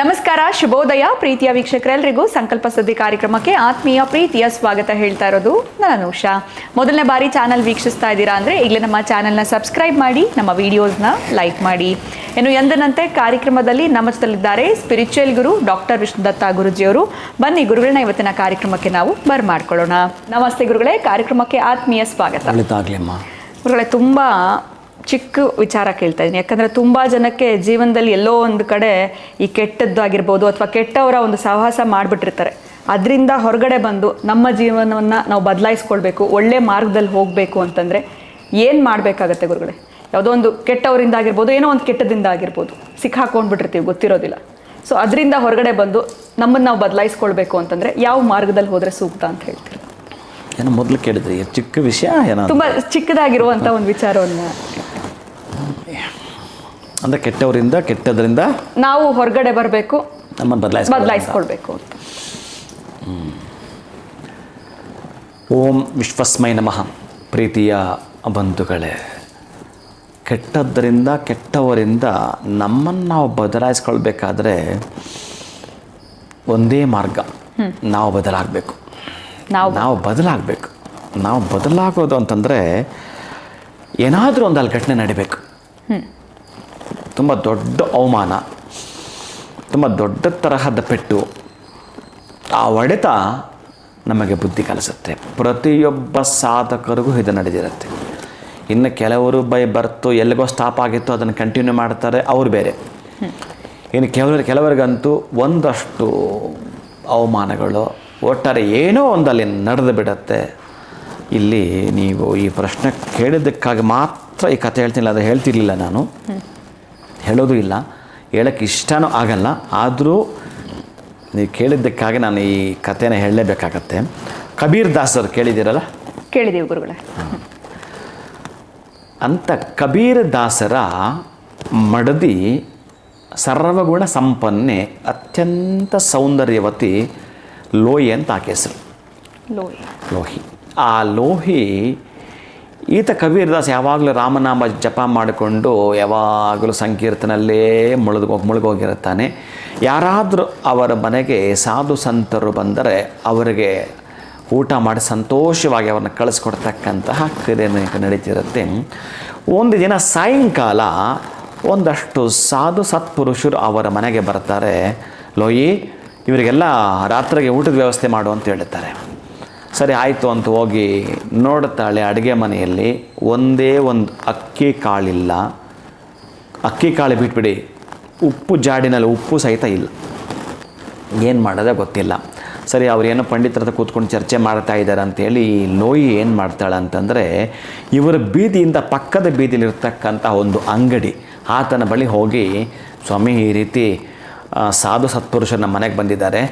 ನಮಸ್ಕಾರ ಶುಭೋದಯ. ಪ್ರೀತಿಯ ವೀಕ್ಷಕರೆಲ್ಲರಿಗೂ ಸಂಕಲ್ಪ ಸುದ್ದಿ ಕಾರ್ಯಕ್ರಮಕ್ಕೆ ಆತ್ಮೀಯ ಪ್ರೀತಿಯ ಸ್ವಾಗತ ಹೇಳ್ತಾ ಇರೋದು ನಾನು ಉಷಾ ಮೊದಲನೇ ಬಾರಿ ಚಾನಲ್ ವೀಕ್ಷಿಸ್ತಾ ಇದ್ದೀರಾ ಅಂದರೆ ಈಗಲೇ ನಮ್ಮ ಚಾನಲ್ನ ಸಬ್ಸ್ಕ್ರೈಬ್ ಮಾಡಿ ನಮ್ಮ ವಿಡಿಯೋಸ್ನ ಲೈಕ್ ಮಾಡಿ. ಇನ್ನು ಎಂದನಂತೆ ಕಾರ್ಯಕ್ರಮದಲ್ಲಿ ನಮ್ಮ ಜೊತೆಲಿದ್ದಾರೆ ಸ್ಪಿರಿಚುವಲ್ ಗುರು ಡಾಕ್ಟರ್ ವಿಷ್ಣುದತ್ತ ಗುರುಜಿಯವರು. ಬನ್ನಿ ಗುರುಗಳನ್ನ ಇವತ್ತಿನ ಕಾರ್ಯಕ್ರಮಕ್ಕೆ ನಾವು ಬರ್ಮಾಡ್ಕೊಳ್ಳೋಣ. ನಮಸ್ತೆ ಗುರುಗಳೇ ಕಾರ್ಯಕ್ರಮಕ್ಕೆ ಆತ್ಮೀಯ ಸ್ವಾಗತ. ಗುರುಗಳೇ ತುಂಬ ಚಿಕ್ಕ ವಿಚಾರ ಕೇಳ್ತಾ ಇದ್ದೀನಿ. ಯಾಕಂದರೆ ತುಂಬ ಜನಕ್ಕೆ ಜೀವನದಲ್ಲಿ ಎಲ್ಲೋ ಒಂದು ಕಡೆ ಈ ಕೆಟ್ಟದ್ದು ಆಗಿರ್ಬೋದು ಅಥವಾ ಕೆಟ್ಟವರ ಒಂದು ಸಹವಾಸ ಮಾಡಿಬಿಟ್ಟಿರ್ತಾರೆ. ಅದರಿಂದ ಹೊರಗಡೆ ಬಂದು ನಮ್ಮ ಜೀವನವನ್ನು ನಾವು ಬದಲಾಯಿಸ್ಕೊಳ್ಬೇಕು ಒಳ್ಳೆ ಮಾರ್ಗದಲ್ಲಿ ಹೋಗಬೇಕು ಅಂತಂದರೆ ಏನು ಮಾಡಬೇಕಾಗತ್ತೆ ಗುರುಗಳೇ? ಯಾವುದೋ ಒಂದು ಕೆಟ್ಟವರಿಂದ ಆಗಿರ್ಬೋದು ಏನೋ ಒಂದು ಕೆಟ್ಟದಿಂದ ಆಗಿರ್ಬೋದು ಸಿಕ್ಕಾಕೊಂಡ್ಬಿಟ್ಟಿರ್ತೀವಿ ಗೊತ್ತಿರೋದಿಲ್ಲ. ಸೊ ಅದರಿಂದ ಹೊರಗಡೆ ಬಂದು ನಮ್ಮನ್ನು ನಾವು ಬದಲಾಯಿಸ್ಕೊಳ್ಬೇಕು ಅಂತಂದರೆ ಯಾವ ಮಾರ್ಗದಲ್ಲಿ ಹೋದರೆ ಸೂಕ್ತ ಅಂತ ಹೇಳ್ತೀರಿ? ಏನೋ ಮೊದಲು ಕೇಳಿದ್ರಿ ಚಿಕ್ಕ ವಿಷಯ ಏನೋ ತುಂಬ ಚಿಕ್ಕದಾಗಿರುವಂಥ ಒಂದು ವಿಚಾರವನ್ನು ಅಂದರೆ ಕೆಟ್ಟವರಿಂದ ಕೆಟ್ಟದ್ರಿಂದ ನಾವು ಹೊರಗಡೆ ಬರಬೇಕು. ನಮ್ಮನ್ನು ಬದಲಾಯಿಸ ಬದಲಾಯಿಸ್ಕೊಳ್ಬೇಕು ಅಂತ. ಓಂ ವಿಶ್ವಸ್ಮೈ ನಮಃ. ಪ್ರೀತಿಯ ಬಂಧುಗಳೇ ಕೆಟ್ಟದ್ದರಿಂದ ಕೆಟ್ಟವರಿಂದ ನಮ್ಮನ್ನು ನಾವು ಬದಲಾಯಿಸ್ಕೊಳ್ಬೇಕಾದ್ರೆ ಒಂದೇ ಮಾರ್ಗ. ನಾವು ಬದಲಾಗಬೇಕು. ನಾವು ನಾವು ಬದಲಾಗಬೇಕು. ನಾವು ಬದಲಾಗೋದು ಅಂತಂದರೆ ಏನಾದರೂ ಒಂದು ಅಲ್ಲಿ ಘಟನೆ ನಡಿಬೇಕು. ತುಂಬ ದೊಡ್ಡ ಅವಮಾನ, ತುಂಬ ದೊಡ್ಡ ತರಹದ ಪೆಟ್ಟು. ಆ ಒಡೆತ ನಮಗೆ ಬುದ್ಧಿ ಕಲಿಸುತ್ತೆ. ಪ್ರತಿಯೊಬ್ಬ ಸಾಧಕರಿಗೂ ಇದು ನಡೆದಿರುತ್ತೆ. ಇನ್ನು ಕೆಲವರು ಬೈ ಬರ್ತು, ಎಲ್ಲಿಗೋ ಸ್ಟಾಪ್ ಆಗಿತ್ತು, ಅದನ್ನು ಕಂಟಿನ್ಯೂ ಮಾಡ್ತಾರೆ, ಅವರು ಬೇರೆ. ಇನ್ನು ಕೆಲವರು, ಕೆಲವರಿಗಂತೂ ಒಂದಷ್ಟು ಅವಮಾನಗಳು, ಒಟ್ಟಾರೆ ಏನೋ ಒಂದಲ್ಲಿ ನಡೆದು ಬಿಡತ್ತೆ. ಇಲ್ಲಿ ನೀವು ಈ ಪ್ರಶ್ನೆ ಕೇಳಿದ್ದಕ್ಕಾಗಿ ಮಾತ್ರ ಈ ಕಥೆ ಹೇಳ್ತಿಲ್ಲ ಅದು ಹೇಳ್ತಿರ್ಲಿಲ್ಲ ನಾನು. ಹೇಳೋದು ಇಲ್ಲ ಹೇಳೋಕ್ಕೆ ಇಷ್ಟನೂ ಆಗಲ್ಲ. ಆದರೂ ನೀವು ಕೇಳಿದ್ದಕ್ಕಾಗಿ ನಾನು ಈ ಕಥೆನ ಹೇಳಲೇಬೇಕಾಗತ್ತೆ. ಕಬೀರ್ ದಾಸರು ಕೇಳಿದ್ದೀರಲ್ಲ? ಕೇಳಿದ್ದೀವಿ ಗುರುಗಳೇ. ಅಂಥ ಕಬೀರ್ ದಾಸರ ಮಡದಿ ಸರ್ವಗುಣ ಸಂಪನ್ನೆ ಅತ್ಯಂತ ಸೌಂದರ್ಯವತಿ ಲೋಹಿ ಅಂತ ಆಕೆ ಹೆಸರು. ಲೋಹಿ. ಲೋಹಿ. ಆ ಲೋಹಿ ಈತ ಕಬೀರದಾಸ್ ಯಾವಾಗಲೂ ರಾಮನಾಮ ಜಪ ಮಾಡಿಕೊಂಡು ಯಾವಾಗಲೂ ಸಂಕೀರ್ತನಲ್ಲೇ ಮುಳುಗೋ ಮುಳುಗೋಗಿರುತ್ತಾನೆ. ಯಾರಾದರೂ ಅವರ ಮನೆಗೆ ಸಾಧು ಸಂತರು ಬಂದರೆ ಅವರಿಗೆ ಊಟ ಮಾಡಿ ಸಂತೋಷವಾಗಿ ಅವ್ರನ್ನ ಕಳಿಸ್ಕೊಡ್ತಕ್ಕಂತಹ ಕ್ರಿಯೆ ನಡೀತಿರುತ್ತೆ. ಒಂದು ದಿನ ಸಾಯಂಕಾಲ ಒಂದಷ್ಟು ಸಾಧು ಸತ್ಪುರುಷರು ಅವರ ಮನೆಗೆ ಬರ್ತಾರೆ. ಲೋಯಿ, ಇವರಿಗೆಲ್ಲ ರಾತ್ರಿಗೆ ಊಟದ ವ್ಯವಸ್ಥೆ ಮಾಡು ಅಂತ ಹೇಳ್ತಾರೆ ಸರಿ, ಆಯಿತು ಅಂತ ಹೋಗಿ ನೋಡ್ತಾಳೆ ಅಡುಗೆ ಮನೆಯಲ್ಲಿ. ಒಂದೇ ಒಂದು ಅಕ್ಕಿ ಕಾಳಿಲ್ಲ. ಅಕ್ಕಿ ಕಾಳು ಬಿಟ್ಬಿಡಿ. ಉಪ್ಪು ಜಾಡಿನಲ್ಲಿ ಉಪ್ಪು ಸಹಿತ ಇಲ್ಲ. ಏನು ಮಾಡೋದೇ ಗೊತ್ತಿಲ್ಲ. ಸರಿ ಅವರೇನೋ ಪಂಡಿತರ ಹತ್ರ ಕೂತ್ಕೊಂಡು ಚರ್ಚೆ ಮಾಡ್ತಾ ಇದ್ದಾರೆ ಅಂತೇಳಿ ಲೋಯಿ ಏನು ಮಾಡ್ತಾಳೆ ಅಂತಂದರೆ, ಇವರ ಬೀದಿಯಿಂದ ಪಕ್ಕದ ಬೀದಿಲಿರ್ತಕ್ಕಂಥ ಒಂದು ಅಂಗಡಿ. ಆತನ ಬಳಿ ಹೋಗಿ, ಸ್ವಾಮಿ, ಈ ರೀತಿ ಸಾಧು ಸತ್ಪುರುಷನ ಮನೆಗೆ ಬಂದಿದ್ದಾರೆ.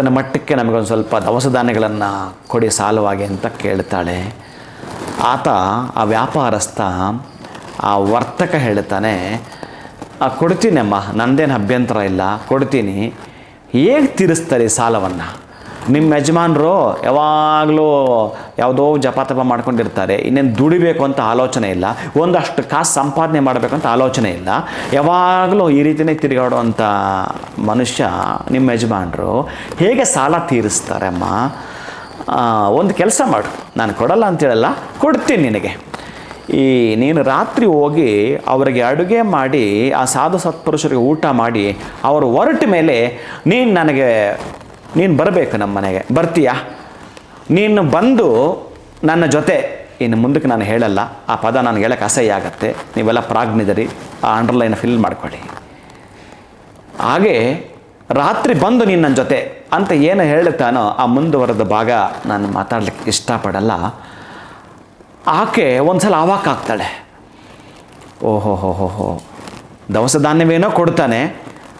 ಇವತ್ತಿನ ಮಟ್ಟಕ್ಕೆ ನಮಗೊಂದು ಸ್ವಲ್ಪ ದವಸ ಧಾನ್ಯಗಳನ್ನು ಕೊಡಿ ಸಾಲವಾಗಿ ಅಂತ ಕೇಳ್ತಾಳೆ. ಆತ, ಆ ವ್ಯಾಪಾರಸ್ಥ, ಆ ವರ್ತಕ ಹೇಳ್ತಾನೆ ಕೊಡ್ತೀನಮ್ಮ, ನಂದೇನು ಅಭ್ಯಂತರ ಇಲ್ಲ, ಕೊಡ್ತೀನಿ. ಹೇಗೆ ತೀರಿಸ್ತಾರೆ ಸಾಲವನ್ನು? ನಿಮ್ಮ ಯಜಮಾನರು ಯಾವಾಗಲೂ ಯಾವುದೋ ಜಪಾತಪ ತಪ ಮಾಡ್ಕೊಂಡಿರ್ತಾರೆ. ಇನ್ನೇನು ದುಡಿಬೇಕು ಅಂತ ಆಲೋಚನೆ ಇಲ್ಲ. ಒಂದಷ್ಟು ಕಾಸು ಸಂಪಾದನೆ ಮಾಡಬೇಕು ಅಂತ ಆಲೋಚನೆ ಇಲ್ಲ. ಯಾವಾಗಲೂ ಈ ರೀತಿಯೇ ತಿರುಗಾಡುವಂಥ ಮನುಷ್ಯ ನಿಮ್ಮ ಯಜಮಾನರು. ಹೇಗೆ ಸಾಲ ತೀರಿಸ್ತಾರೆ ಅಮ್ಮ ಒಂದು ಕೆಲಸ ಮಾಡು. ನಾನು ಕೊಡಲ್ಲ ಅಂತೇಳಲ್ಲ ಕೊಡ್ತೀನಿ ನಿನಗೆ. ಈ ನೀನು ರಾತ್ರಿ ಹೋಗಿ ಅವರಿಗೆ ಅಡುಗೆ ಮಾಡಿ, ಆ ಸಾಧು ಸತ್ಪುರುಷರಿಗೆ ಊಟ ಮಾಡಿ, ಅವರು ಹೊರಟ ಮೇಲೆ ನೀನು ನನಗೆ ನೀನು ಬರಬೇಕು ನಮ್ಮ ಮನೆಗೆ. ಬರ್ತೀಯಾ? ನೀನು ಬಂದು ನನ್ನ ಜೊತೆ. ಇನ್ನು ಮುಂದಕ್ಕೆ ನಾನು ಹೇಳಲ್ಲ. ಆ ಪದ ನನಗೆ ಹೇಳಕ್ಕೆ ಅಸಹ್ಯ ಆಗತ್ತೆ. ನೀವೆಲ್ಲ ಪ್ರಾಜ್ಞಿದರಿ. ಆ ಅಂಡರ್ಲೈನ್ ಫಿಲ್ ಮಾಡ್ಕೊಳ್ಳಿ. ಹಾಗೆ ರಾತ್ರಿ ಬಂದು ನೀನು ನನ್ನ ಜೊತೆ ಅಂತ ಏನು ಹೇಳುತ್ತಾನೋ ಆ ಮುಂದುವರೆದ ಭಾಗ ನಾನು ಮಾತಾಡ್ಲಿಕ್ಕೆ ಇಷ್ಟಪಡಲ್ಲ. ಆಕೆ ಒಂದು ಸಲ ಆಗ್ತಾಳೆ. ಓಹೋ ಹೋ ಹೋ ಹೋ ದವಸ ಧಾನ್ಯವೇನೋ ಕೊಡ್ತಾನೆ.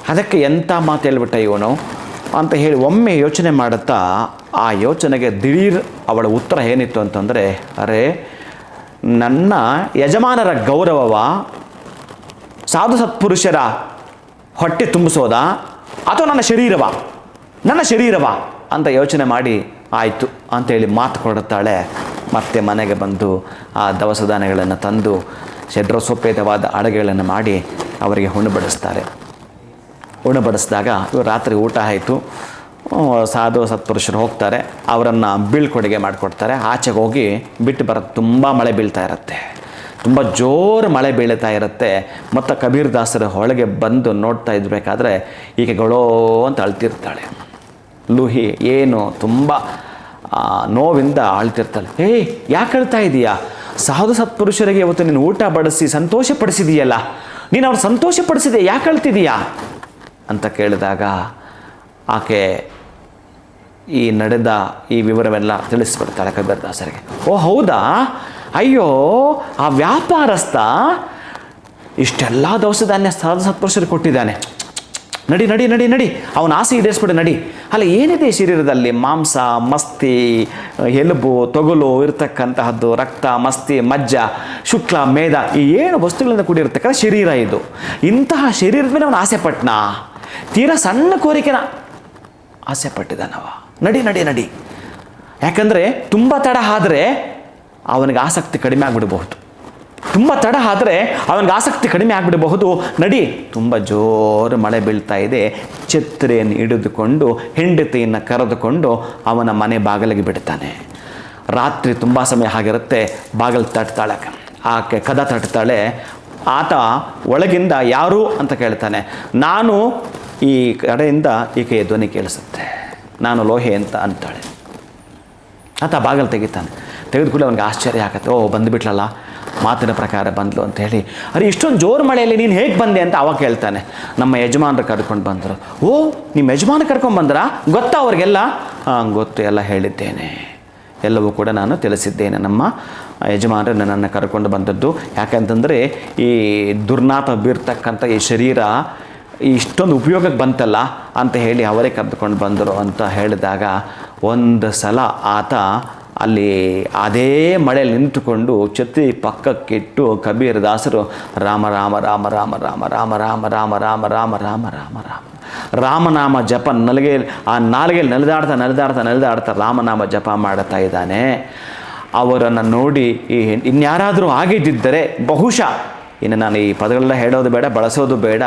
ಅದಕ್ಕೆ ಎಂಥ ಮಾತು ಹೇಳ್ಬಿಟ್ಟ ಇವನು? ಅಂತ ಹೇಳಿ ಒಮ್ಮೆ ಯೋಚನೆ ಮಾಡುತ್ತಾ, ಆ ಯೋಚನೆಗೆ ದಿಢೀರ್ ಅವಳ ಉತ್ತರ ಏನಿತ್ತು ಅಂತಂದರೆ, ಅರೆ, ನನ್ನ ಯಜಮಾನರ ಗೌರವವ ಸಾಧು ಸತ್ಪುರುಷರ ಹೊಟ್ಟೆ ತುಂಬಿಸೋದಾ? ಅಥವಾ ನನ್ನ ಶರೀರವ? ನನ್ನ ಶರೀರವ? ಅಂತ ಯೋಚನೆ ಮಾಡಿ ಆಯಿತು ಅಂತೇಳಿ ಮಾತು ಕೊಡುತ್ತಾಳೆ. ಮತ್ತೆ ಮನೆಗೆ ಬಂದು ಆ ದವಸ ಧಾನ್ಯಗಳನ್ನು ತಂದು ಷಡ್ರಸೋಪೇತವಾದ ಅಡುಗೆಗಳನ್ನು ಮಾಡಿ ಅವರಿಗೆ ಹುಣ್ಣು ಬಡಿಸ್ತಾರೆ. ಉಣಬಡಿಸಿದಾಗ ರಾತ್ರಿ ಊಟ ಆಯಿತು. ಸಾಧು ಸತ್ಪುರುಷರು ಹೋಗ್ತಾರೆ. ಅವರನ್ನು ಬೀಳ್ಕೊಡುಗೆ ಮಾಡಿಕೊಡ್ತಾರೆ. ಆಚೆಗೆ ಹೋಗಿ ಬಿಟ್ಟು ಬರೋದು ತುಂಬ ಮಳೆ ಬೀಳ್ತಾ ಇರುತ್ತೆ. ತುಂಬ ಜೋರು ಮಳೆ ಬೀಳ್ತಾ ಇರುತ್ತೆ. ಮತ್ತು ಕಬೀರ್ ದಾಸರ ಹೊಳಗೆ ಬಂದು ನೋಡ್ತಾ ಇದ್ಬೇಕಾದ್ರೆ ಈಕೆ ಗೊಳೋ ಅಂತ ಅಳ್ತಿರ್ತಾಳೆ. ಲೂಹಿ ಏನು ತುಂಬ ನೋವಿಂದ ಅಳ್ತಿರ್ತಾಳೆ. ಏಯ್ ಯಾಕೆ ಅಳ್ತಾ ಇದೀಯಾ? ಸಾಧು ಸತ್ಪುರುಷರಿಗೆ ಇವತ್ತು ನೀನು ಊಟ ಬಡಿಸಿ ಸಂತೋಷಪಡಿಸಿದೀಯಲ್ಲ. ನೀನು ಅವ್ರು ಸಂತೋಷಪಡಿಸಿದೆ. ಯಾಕೆ ಅಳ್ತಿದೀಯಾ? ಅಂತ ಕೇಳಿದಾಗ ಆಕೆ ಈ ನಡೆದ ಈ ವಿವರವೆಲ್ಲ ತಿಳಿಸ್ಬಿಡ್ತಾಳೆ ಕಬೀರ್ದಾಸರಿಗೆ ಓ, ಹೌದಾ? ಅಯ್ಯೋ, ಆ ವ್ಯಾಪಾರಸ್ಥ ಇಷ್ಟೆಲ್ಲ ದವಸ ಧಾನ್ಯ ಸತ್ಪುರುಷರು ಕೊಟ್ಟಿದ್ದಾನೆ. ನಡಿ ನಡಿ ನಡಿ ನಡಿ. ಅವನ ಆಸೆ ಈಡೇರಿಸ್ಬಿಡು, ನಡಿ. ಅಲ್ಲ, ಏನಿದೆ ಶರೀರದಲ್ಲಿ? ಮಾಂಸ, ಮಸ್ತಿ, ಎಲುಬು, ತೊಗಲು ಇರತಕ್ಕಂತಹದ್ದು, ರಕ್ತ, ಮಸ್ತಿ, ಮಜ್ಜ, ಶುಕ್ಲ ಮೇಧ ಈ ಏನು ವಸ್ತುಗಳಿಂದ ಕೂಡಿರ್ತಕ್ಕಂಥ ಶರೀರ ಇದು. ಇಂತಹ ಶರೀರದ ಮೇಲೆ ಅವನ ಆಸೆ ಪಟ್ನಾ? ತೀರಾ ಸಣ್ಣ ಕೋರಿಕೆನ ಆಸೆ ಪಟ್ಟಿದ್ದಾನವ ನಡಿ ನಡಿ ನಡಿ. ಯಾಕಂದರೆ ತುಂಬ ತಡ ಆದರೆ ಅವನಿಗೆ ಆಸಕ್ತಿ ಕಡಿಮೆ ಆಗಿಬಿಡಬಹುದು. ತುಂಬ ತಡ ಆದರೆ ಅವನಿಗೆ ಆಸಕ್ತಿ ಕಡಿಮೆ ಆಗಿಬಿಡಬಹುದು. ನಡಿ. ತುಂಬ ಜೋರು ಮಳೆ ಬೀಳ್ತಾ ಇದೆ. ಛತ್ರಿಯನ್ನು ಹಿಡಿದುಕೊಂಡು, ಹೆಂಡತಿಯನ್ನು ಕರೆದುಕೊಂಡು ಅವನ ಮನೆ ಬಾಗಿಲಿಗೆ ಬಿಡ್ತಾನೆ. ರಾತ್ರಿ ತುಂಬ ಸಮಯ ಆಗಿರುತ್ತೆ. ಬಾಗಿಲು ತಟ್ತಾಳೆ. ಆಕೆ ಕದ ತಟ್ತಾಳೆ. ಆತ ಒಳಗಿಂದ ಯಾರು ಅಂತ ಕೇಳ್ತಾನೆ. ನಾನು ಈ ಕಡೆಯಿಂದ ಈಕೆಯ ಧ್ವನಿ ಕೇಳಿಸುತ್ತೆ. ನಾನು ಲೋಹೆ ಅಂತ ಅಂತಾಳೆ. ಆತ ಬಾಗಿಲು ತೆಗಿತಾನೆ. ತೆಗೆದುಕೊಳ್ಳಿ ಅವನಿಗೆ ಆಶ್ಚರ್ಯ ಆಗತ್ತೆ. ಓ ಬಂದುಬಿಟ್ಲಲ್ಲ. ಮಾತಿನ ಪ್ರಕಾರ ಬಂದ್ಲು ಅಂತ ಹೇಳಿ. ಅರೆ, ಇಷ್ಟೊಂದು ಜೋರು ಮಳೆಯಲ್ಲಿ ನೀನು ಹೇಗೆ ಬಂದೆ ಅಂತ ಅವಾಗ ಕೇಳ್ತಾನೆ. ನಮ್ಮ ಯಜಮಾನರು ಕರ್ಕೊಂಡು ಬಂದರು. ಓ ನಿಮ್ಮ ಯಜಮಾನ ಕರ್ಕೊಂಡು ಬಂದ್ರಾ? ಗೊತ್ತಾ ಅವ್ರಿಗೆಲ್ಲ? ಗೊತ್ತು, ಎಲ್ಲ ಹೇಳಿದ್ದೇನೆ. ಎಲ್ಲವೂ ಕೂಡ ನಾನು ತಿಳಿಸಿದ್ದೇನೆ. ನಮ್ಮ ಯಜಮಾನರು ನನ್ನನ್ನು ಕರ್ಕೊಂಡು ಬಂದದ್ದು. ಯಾಕಂತಂದರೆ ಈ ದುರ್ನಾತ ಬೀರ್ತಕ್ಕಂಥ ಈ ಶರೀರ ಇಷ್ಟೊಂದು ಉಪಯೋಗಕ್ಕೆ ಬಂತಲ್ಲ ಅಂತ ಹೇಳಿ ಅವರೇ ಕರೆದುಕೊಂಡು ಬಂದರು ಅಂತ ಹೇಳಿದಾಗ ಒಂದು ಸಲ ಆತ ಅಲ್ಲಿ ಅದೇ ಮಳೆಯಲ್ಲಿ ನಿಂತುಕೊಂಡು ಛತ್ರಿ ಪಕ್ಕಕ್ಕಿಟ್ಟು ಕಬೀರ್ ದಾಸರು ರಾಮ ರಾಮ ರಾಮ ರಾಮ ರಾಮ ರಾಮ ರಾಮ ರಾಮ ರಾಮ ರಾಮ ರಾಮ ರಾಮ ರಾಮ ರಾಮನಾಮ ಜಪ ನಲಿಗೆ ಆ ನಾಲಿಗೆಯಲ್ಲಿ ನಲಿದಾಡ್ತಾ ನಲಿದಾಡ್ತಾ ನಲಿದಾಡ್ತಾ ರಾಮನಾಮ ಜಪ ಮಾಡ್ತಾ ಇದ್ದಾನೆ ಅವರನ್ನು ನೋಡಿ ಈ ಇನ್ಯಾರಾದರೂ ಆಗಿದ್ದಿದ್ದರೆ ಬಹುಶಃ ಇನ್ನು ನಾನು ಈ ಪದಗಳನ್ನ ಹೇಳೋದು ಬೇಡ, ಬಳಸೋದು ಬೇಡ.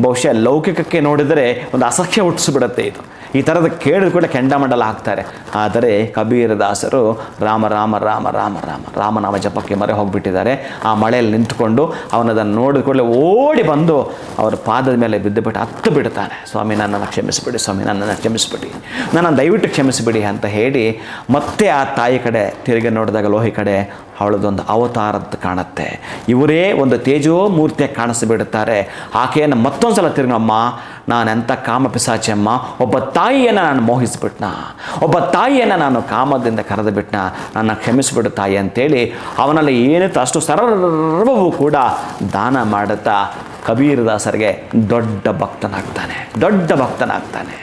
ಬಹುಶಃ ಲೌಕಿಕಕ್ಕೆ ನೋಡಿದರೆ ಒಂದು ಅಸಖ್ಯ ಹುಟ್ಟಿಸ್ಬಿಡುತ್ತೆ ಇದು. ಈ ಥರದ ಕೇಳಿದ ಕೂಡ ಕೆಂಡಮಂಡಲ ಹಾಕ್ತಾರೆ. ಆದರೆ ಕಬೀರದಾಸರು ರಾಮ ರಾಮ ರಾಮ ರಾಮ ರಾಮ, ರಾಮನಾಮ ಜಪಕ್ಕೆ ಮರೆ ಹೋಗಿಬಿಟ್ಟಿದ್ದಾರೆ. ಆ ಮಳೆಯಲ್ಲಿ ನಿಂತುಕೊಂಡು ಅವನದನ್ನು ನೋಡಿದ ಕೂಡಲೇ ಓಡಿ ಬಂದು ಅವರ ಪಾದದ ಮೇಲೆ ಬಿದ್ದುಬಿಟ್ಟು ಹತ್ತು ಬಿಡ್ತಾನೆ. ಸ್ವಾಮಿ, ನನ್ನನ್ನು ಕ್ಷಮಿಸಿಬಿಡಿ, ಸ್ವಾಮಿ, ನನ್ನನ್ನು ಕ್ಷಮಿಸಿಬಿಡಿ. ನನ್ನನ್ನು ದಯವಿಟ್ಟು ಕ್ಷಮಿಸಿಬಿಡಿ ಅಂತ ಹೇಳಿ ಮತ್ತೆ ಆ ತಾಯಿ ಕಡೆ, ತಿರುಗಿ ನೋಡಿದಾಗ ಲೋಹಿ ಕಡೆ ಅವಳದೊಂದು ಅವತಾರದ್ದು ಕಾಣುತ್ತೆ. ಇವರೇ ಒಂದು ತೇಜೋ ಮೂರ್ತಿಯಾಗಿ ಕಾಣಿಸಿಬಿಡುತ್ತಾರೆ. ಆಕೆಯನ್ನು ಮತ್ತೊಂದು ಸಲ ತಿರುಗಮ್ಮ ನಾನು ಎಂಥ ಕಾಮ ಪಿಸಾಚಮ್ಮ ಒಬ್ಬ ತಾಯಿಯನ್ನು ನಾನು ಮೋಹಿಸಿಬಿಟ್ನ, ಒಬ್ಬ ತಾಯಿಯನ್ನು ನಾನು ಕಾಮದಿಂದ ಕರೆದು ಬಿಟ್ಟನ ನನ್ನ ಕ್ಷಮಿಸಿಬಿಡು ತಾಯಿ ಅಂತೇಳಿ ಅವನಲ್ಲಿ ಏನಿತ್ತು ಅಷ್ಟು ಸರ್ವವೂ ಕೂಡ ದಾನ ಮಾಡುತ್ತಾ ಕಬೀರದಾಸರಿಗೆ ದೊಡ್ಡ ಭಕ್ತನಾಗ್ತಾನೆ. ದೊಡ್ಡ ಭಕ್ತನಾಗ್ತಾನೆ.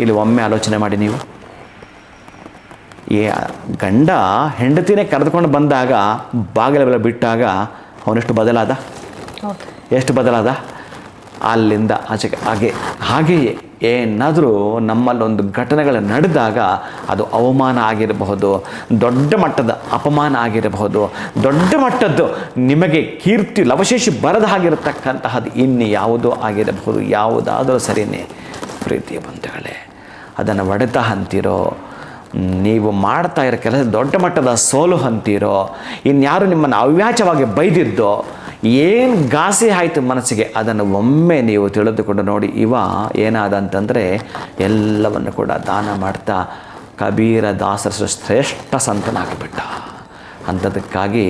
ಇಲ್ಲಿ ಒಮ್ಮೆ ಆಲೋಚನೆ ಮಾಡಿ ನೀವು. ಈ ಗಂಡ ಹೆಂಡತಿನೇ ಕರೆದುಕೊಂಡು ಬಂದಾಗ ಬಾಗಿಲೆಲ್ಲ ಬಿಟ್ಟಾಗ ಅವನೆಷ್ಟು ಬದಲಾದ? ಎಷ್ಟು ಬದಲಾದ? ಅಲ್ಲಿಂದ ಆಚೆಗೆ ಹಾಗೆ ಹಾಗೆಯೇ ಏನಾದರೂ ನಮ್ಮಲ್ಲೊಂದು ಘಟನೆಗಳು ನಡೆದಾಗ ಅದು ಅವಮಾನ ಆಗಿರಬಹುದು ದೊಡ್ಡ ಮಟ್ಟದ ಅಪಮಾನ ಆಗಿರಬಹುದು ದೊಡ್ಡ ಮಟ್ಟದ್ದು ನಿಮಗೆ ಕೀರ್ತಿ ಲವಶೇಷಿ ಬರದ ಹಾಗಿರತಕ್ಕಂತಹದ್ದು ಇನ್ನು ಯಾವುದೋ ಆಗಿರಬಹುದು. ಯಾವುದಾದರೂ ಸರಿಯೇ ಪ್ರೀತಿಯ ಬಂಧುಗಳೇ ಅದನ್ನು ಒಡೆತ ಅಂತೀರೋ? ನೀವು ಮಾಡ್ತಾ ಇರೋ ಕೆಲಸ ದೊಡ್ಡ ಮಟ್ಟದ ಸೋಲು ಅಂತೀರೋ, ಇನ್ಯಾರು ನಿಮ್ಮನ್ನು ಅವ್ಯಾಚವಾಗಿ ಬೈದಿದ್ದೋ, ಏನು ಘಾಸಿ ಆಯಿತು ಮನಸ್ಸಿಗೆ, ಅದನ್ನು ಒಮ್ಮೆ ನೀವು ತಿಳಿದುಕೊಂಡು ನೋಡಿ, ಇವ ಏನಾದ ಅಂತಂದರೆ ಎಲ್ಲವನ್ನು ಕೂಡ ದಾನ ಮಾಡ್ತಾ ಕಬೀರ ದಾಸರ ಶ್ರೇಷ್ಠ ಸಂತನಾಗಿಬಿಟ್ಟ. ಅಂಥದಕ್ಕಾಗಿ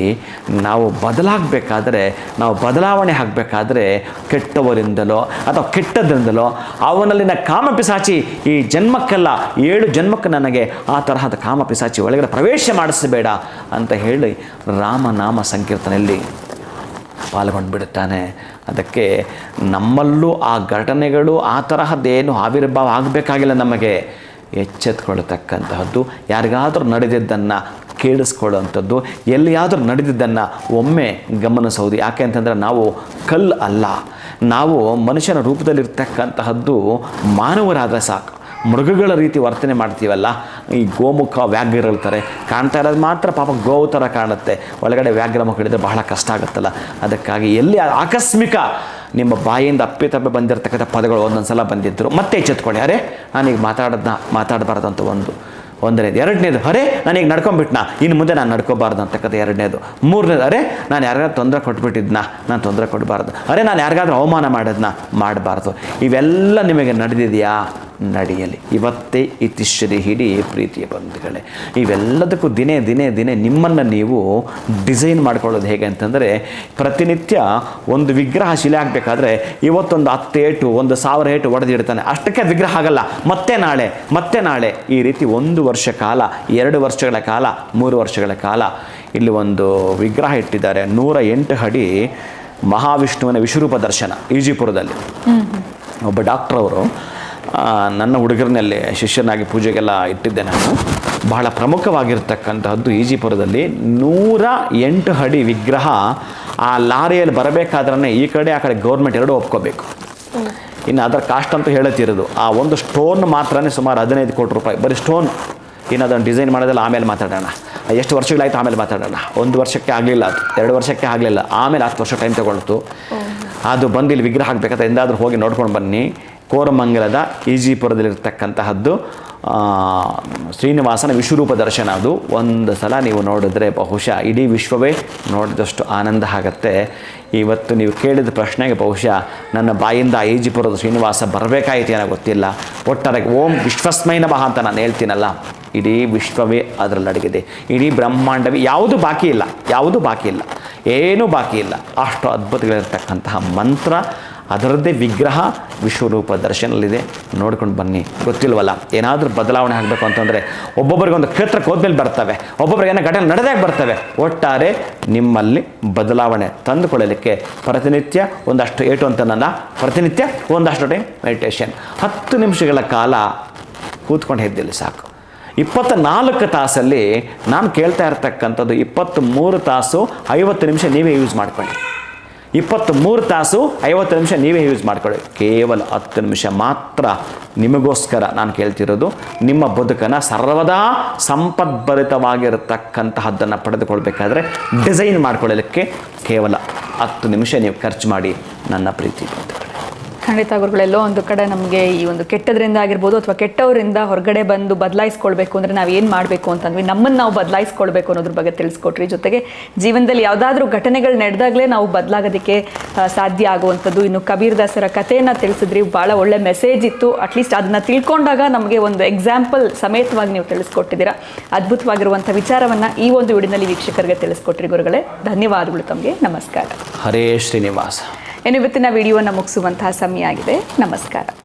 ನಾವು ಬದಲಾಗಬೇಕಾದ್ರೆ, ನಾವು ಬದಲಾವಣೆ ಆಗಬೇಕಾದ್ರೆ ಕೆಟ್ಟವರಿಂದಲೋ ಅಥವಾ ಕೆಟ್ಟದ್ರಿಂದಲೋ ಅವನಲ್ಲಿನ ಕಾಮ ಪಿಸಾಚಿ ಈ ಜನ್ಮಕ್ಕೆಲ್ಲ, ಏಳು ಜನ್ಮಕ್ಕೆ ನನಗೆ ಆ ತರಹದ ಕಾಮ ಪಿಸಾಚಿ ಒಳಗಡೆ ಪ್ರವೇಶ ಮಾಡಿಸಬೇಡ ಅಂತ ಹೇಳಿ ರಾಮನಾಮ ಸಂಕೀರ್ತನೆಯಲ್ಲಿ ಪಾಲ್ಗೊಂಡು ಬಿಡುತ್ತಾನೆ ಅದಕ್ಕೆ ನಮ್ಮಲ್ಲೂ ಆ ಘಟನೆಗಳು, ಆ ತರಹದ್ದೇನು ಆವಿರ್ಭಾವ ಆಗಬೇಕಾಗಿಲ್ಲ ನಮಗೆ. ಎಚ್ಚೆತ್ಕೊಳ್ತಕ್ಕಂತಹದ್ದು, ಯಾರಿಗಾದರೂ ನಡೆದಿದ್ದನ್ನು ಕೇಳಿಸ್ಕೊಳ್ಳುವಂಥದ್ದು. ಎಲ್ಲಿಯಾದರೂ ನಡೆದಿದ್ದನ್ನು ಒಮ್ಮೆ ಗಮನಿಸೋದು. ಯಾಕೆ ಅಂತಂದರೆ ನಾವು ಕಲ್ಲು ಅಲ್ಲ. ನಾವು ಮನುಷ್ಯನ ರೂಪದಲ್ಲಿರ್ತಕ್ಕಂತಹದ್ದು ಮಾನವರಾದ ಸಾಕು. ಮೃಗಗಳ ರೀತಿ ವರ್ತನೆ ಮಾಡ್ತೀವಲ್ಲ. ಈ ಗೋಮುಖ ವ್ಯಾಘ್ರ ಹೇಳ್ತಾರೆ ಕಾಣ್ತಾ ಇರೋದು ಮಾತ್ರ ಪಾಪ ಗೋವು ಥರ ಕಾಣುತ್ತೆ. ಒಳಗಡೆ ವ್ಯಾಘ್ರ ಮುಖ ಬಹಳ ಕಷ್ಟ ಆಗುತ್ತಲ್ಲ. ಅದಕ್ಕಾಗಿ ಎಲ್ಲಿ ಆಕಸ್ಮಿಕ ನಿಮ್ಮ ಬಾಯಿಂದ ಅಪ್ಪಿ ತಪ್ಪೆ ಬಂದಿರತಕ್ಕಂಥ ಪದಗಳು ಒಂದೊಂದು ಸಲ ಬಂದಿದ್ದರು ಮತ್ತೆ ಎಚ್ಚೆತ್ಕೊಳ್ಳಿ. ಅರೆ, ನಾನೀಗ ಮಾತಾಡೋದನ್ನ ಮಾತಾಡಬಾರ್ದು ಅಂತ ಒಂದು ಒಂದನೇದು. ಎರಡನೇದು, ಅರೆ, ನಾನೀಗ ನಡ್ಕೊಂಬಿಟ್ನಾ? ಇನ್ನು ಮುಂದೆ ನಾನು ನಡ್ಕೋಬಾರ್ದು ಅಂತಕ್ಕಂಥ ಎರಡನೇದು. ಮೂರನೇದು, ಅರೆ, ನಾನು ಯಾರಿಗಾದ್ರು ತೊಂದರೆ ಕೊಟ್ಬಿಟ್ಟಿದ್ನಾ? ನಾನು ತೊಂದರೆ ಕೊಡಬಾರ್ದು. ಅರೆ, ನಾನು ಯಾರಿಗಾದ್ರೂ ಅವಮಾನ ಮಾಡೋದನ್ನ ಮಾಡಬಾರ್ದು. ಇವೆಲ್ಲ ನಿಮಗೆ ನಡೆದಿದೆಯಾ? ನಡೆಯಲಿ. ಇವತ್ತೇ ಇತಿಶ್ರೀ ಹಿಡಿ ಪ್ರೀತಿಯ ಬಂಧುಗಳೇ. ಇವೆಲ್ಲದಕ್ಕೂ ದಿನೇ ದಿನೇ ದಿನೇ ನಿಮ್ಮನ್ನು ನೀವು ಡಿಸೈನ್ ಮಾಡ್ಕೊಳ್ಳೋದು ಹೇಗೆ ಅಂತಂದರೆ, ಪ್ರತಿನಿತ್ಯ ಒಂದು ವಿಗ್ರಹ ಶಿಲೆ ಆಗಬೇಕಾದ್ರೆ ಇವತ್ತೊಂದು ಹತ್ತು ಏಟು, ಒಂದು ಸಾವಿರ ಏಟು ಒಡೆದಿಡ್ತಾನೆ. ಅಷ್ಟಕ್ಕೆ ವಿಗ್ರಹ ಆಗಲ್ಲ. ಮತ್ತೆ ನಾಳೆ ಮತ್ತೆ ನಾಳೆ ಈ ರೀತಿ ಒಂದು ವರ್ಷ ಕಾಲ ಎರಡು ವರ್ಷಗಳ ಕಾಲ ಮೂರು ವರ್ಷಗಳ ಕಾಲ. ಇಲ್ಲಿ ಒಂದು ವಿಗ್ರಹ ಇಟ್ಟಿದ್ದಾರೆ. ನೂರ ಎಂಟು ಅಡಿ ಮಹಾವಿಷ್ಣುವಿನ ವಿಶ್ವರೂಪ ದರ್ಶನ ಈಜಿಪುರದಲ್ಲಿ. ಒಬ್ಬ ಡಾಕ್ಟ್ರ್ ಅವರು ನನ್ನ ಹುಡುಗರನಲ್ಲಿ ಶಿಷ್ಯನಾಗಿ ಪೂಜೆಗೆಲ್ಲ ಇಟ್ಟಿದ್ದೆ ನಾನು. ಬಹಳ ಪ್ರಮುಖವಾಗಿರ್ತಕ್ಕಂತಹದ್ದು ಈಜಿಪುರದಲ್ಲಿ. ನೂರ ಎಂಟು ಅಡಿ ವಿಗ್ರಹ ಆ ಲಾರಿಯಲ್ಲಿ ಬರಬೇಕಾದ್ರೆ ಈ ಕಡೆ ಆ ಕಡೆ ಗೌರ್ಮೆಂಟ್ ಎರಡೂ ಒಪ್ಕೋಬೇಕು. ಇನ್ನು ಅದರ ಕಾಸ್ಟ್ ಅಂತ ಹೇಳುತ್ತಿರೋದು. ಆ ಒಂದು ಸ್ಟೋನ್ ಮಾತ್ರನೇ ಸುಮಾರು ಹದಿನೈದು ಕೋಟಿ ರೂಪಾಯಿ. ಬರೀ ಸ್ಟೋನ್ ಅದನ್ನು ಡಿಸೈನ್ ಮಾಡೋದಲ್ಲ ಆಮೇಲೆ ಮಾತಾಡೋಣ. ಎಷ್ಟು ವರ್ಷಗಳಾಯ್ತು ಆಮೇಲೆ ಮಾತಾಡೋಣ. ಒಂದು ವರ್ಷಕ್ಕೆ ಆಗಲಿಲ್ಲ ಅದು. ಎರಡು ವರ್ಷಕ್ಕೆ ಆಗಲಿಲ್ಲ. ಆಮೇಲೆ ಹತ್ತು ವರ್ಷ ಟೈಮ್ ತೊಗೊಳ್ತು. ಅದು ಬಂದು ಇಲ್ಲಿ ವಿಗ್ರಹ ಹಾಕಬೇಕಾದ್ರೆ ಎಂದಾದರೂ ಹೋಗಿ ನೋಡ್ಕೊಂಡು ಬನ್ನಿ. ಕೋರಮಂಗಲದ ಈಜಿಪುರದಲ್ಲಿರ್ತಕ್ಕಂತಹದ್ದು ಶ್ರೀನಿವಾಸನ ವಿಶ್ವರೂಪ ದರ್ಶನ ಅದು. ಒಂದು ಸಲ ನೀವು ನೋಡಿದ್ರೆ ಬಹುಶಃ ಇಡೀ ವಿಶ್ವವೇ ನೋಡಿದಷ್ಟು ಆನಂದ ಆಗುತ್ತೆ. ಇವತ್ತು ನೀವು ಕೇಳಿದ ಪ್ರಶ್ನೆಗೆ ಬಹುಶಃ ನನ್ನ ಬಾಯಿಂದ ಈಜಿಪುರದ ಶ್ರೀನಿವಾಸ ಬರಬೇಕಾಯಿತು ಏನೋ ಗೊತ್ತಿಲ್ಲ. ಒಟ್ಟಾರೆ ಓಂ ವಿಶ್ವಸ್ಮೈ ಮಹಾ ಅಂತ ನಾನು ಹೇಳ್ತೀನಲ್ಲ. ಇಡೀ ವಿಶ್ವವೇ ಅದರಲ್ಲಿ ಅಡಗಿದೆ ಇಡೀ ಬ್ರಹ್ಮಾಂಡವೇ ಯಾವುದು ಬಾಕಿ ಇಲ್ಲ, ಯಾವುದು ಬಾಕಿ ಇಲ್ಲ, ಏನೂ ಬಾಕಿ ಇಲ್ಲ. ಅಷ್ಟು ಅದ್ಭುತಗಳಿರ್ತಕ್ಕಂತಹ ಮಂತ್ರ, ಅದರದ್ದೇ ವಿಗ್ರಹ ವಿಶ್ವರೂಪ ದರ್ಶನಲ್ಲಿದೆ ನೋಡ್ಕೊಂಡು ಬನ್ನಿ. ಗೊತ್ತಿಲ್ವಲ್ಲ, ಏನಾದರೂ ಬದಲಾವಣೆ ಆಗಬೇಕು ಅಂತಂದರೆ ಒಬ್ಬೊಬ್ಬರಿಗೆ ಒಂದು ಕ್ಷೇತ್ರಕ್ಕೆ ಹೋದ್ಮೇಲೆ ಬರ್ತವೆ. ಒಬ್ಬೊಬ್ಬರಿಗೆ ಏನೋ ಘಟನೆ ನಡೆದಾಗ ಬರ್ತವೆ. ಒಟ್ಟಾರೆ ನಿಮ್ಮಲ್ಲಿ ಬದಲಾವಣೆ ತಂದುಕೊಳ್ಳಲಿಕ್ಕೆ ಪ್ರತಿನಿತ್ಯ ಒಂದಷ್ಟು ಏಟು ಅಂತ ನನ್ನ ಪ್ರತಿನಿತ್ಯ ಒಂದಷ್ಟು ಟೈಮ್ ಮೆಡಿಟೇಷನ್ ಹತ್ತು ನಿಮಿಷಗಳ ಕಾಲ ಕೂತ್ಕೊಂಡು ಎದ್ದಿಲ್ಲಿ ಸಾಕು. ಇಪ್ಪತ್ತ ನಾಲ್ಕು ತಾಸಲ್ಲಿ ನಾನು ಕೇಳ್ತಾ ಇರ್ತಕ್ಕಂಥದ್ದು ಇಪ್ಪತ್ತು ಮೂರು ತಾಸು ಐವತ್ತು ನಿಮಿಷ ನೀವೇ ಯೂಸ್ ಮಾಡ್ಕೊಳ್ಳಿ. ಇಪ್ಪತ್ತು ಮೂರು ತಾಸು ಐವತ್ತು ನಿಮಿಷ ನೀವೇ ಯೂಸ್ ಮಾಡ್ಕೊಳ್ಳಿ. ಕೇವಲ ಹತ್ತು ನಿಮಿಷ ಮಾತ್ರ ನಿಮಗೋಸ್ಕರ ನಾನು ಕೇಳ್ತಿರೋದು. ನಿಮ್ಮ ಬದುಕನ್ನು ಸರ್ವದಾ ಸಂಪದ್ಭರಿತವಾಗಿರತಕ್ಕಂತಹದ್ದನ್ನು ಪಡೆದುಕೊಳ್ಬೇಕಾದ್ರೆ ಡಿಸೈನ್ ಮಾಡ್ಕೊಳ್ಳಲಿಕ್ಕೆ ಕೇವಲ ಹತ್ತು ನಿಮಿಷ ನೀವು ಖರ್ಚು ಮಾಡಿ ನನ್ನ ಪ್ರೀತಿ ಖಂಡಿತ ಗುರುಗಳೆಲ್ಲೋ ಒಂದು ಕಡೆ ನಮಗೆ ಈ ಒಂದು ಕೆಟ್ಟದ್ರಿಂದ ಆಗಿರ್ಬೋದು ಅಥವಾ ಕೆಟ್ಟವರಿಂದ ಹೊರಗಡೆ ಬಂದು ಬದಲಾಯಿಸ್ಕೊಳ್ಬೇಕು ಅಂದರೆ ನಾವು ಏನು ಮಾಡಬೇಕು ಅಂತಂದ್ವಿ ನಮ್ಮನ್ನು ನಾವು ಬದಲಾಯಿಸ್ಕೊಳ್ಬೇಕು ಅನ್ನೋದ್ರ ಬಗ್ಗೆ ತಿಳಿಸ್ಕೊಟ್ರಿ. ಜೊತೆಗೆ ಜೀವನದಲ್ಲಿ ಯಾವುದಾದ್ರೂ ಘಟನೆಗಳು ನಡೆದಾಗಲೇ ನಾವು ಬದಲಾಗೋದಕ್ಕೆ ಸಾಧ್ಯ ಆಗುವಂಥದ್ದು. ಇನ್ನು ಕಬೀರ್ ದಾಸರ ಕಥೆಯನ್ನು ತಿಳಿಸಿದ್ರಿ. ಭಾಳ ಒಳ್ಳೆ ಮೆಸೇಜ್ ಇತ್ತು. ಅಟ್ಲೀಸ್ಟ್ ಅದನ್ನು ತಿಳ್ಕೊಂಡಾಗ ನಮಗೆ ಒಂದು ಎಕ್ಸಾಂಪಲ್ ಸಮೇತವಾಗಿ ನೀವು ತಿಳಿಸ್ಕೊಟ್ಟಿದ್ದೀರಾ. ಅದ್ಭುತವಾಗಿರುವಂಥ ವಿಚಾರವನ್ನು ಈ ಒಂದು ವಿಡಿಯೋನಲ್ಲಿ ವೀಕ್ಷಕರಿಗೆ ತಿಳಿಸ್ಕೊಟ್ರಿ ಗುರುಗಳೇ. ಧನ್ಯವಾದಗಳು ತಮಗೆ. ನಮಸ್ಕಾರ. ಹರೇ ಶ್ರೀನಿವಾಸ. ಇನ್ನು ಇವತ್ತಿನ ವಿಡಿಯೋವನ್ನು ಮುಗಿಸುವಂತಹ ಸಮಯ ಆಗಿದೆ. ನಮಸ್ಕಾರ.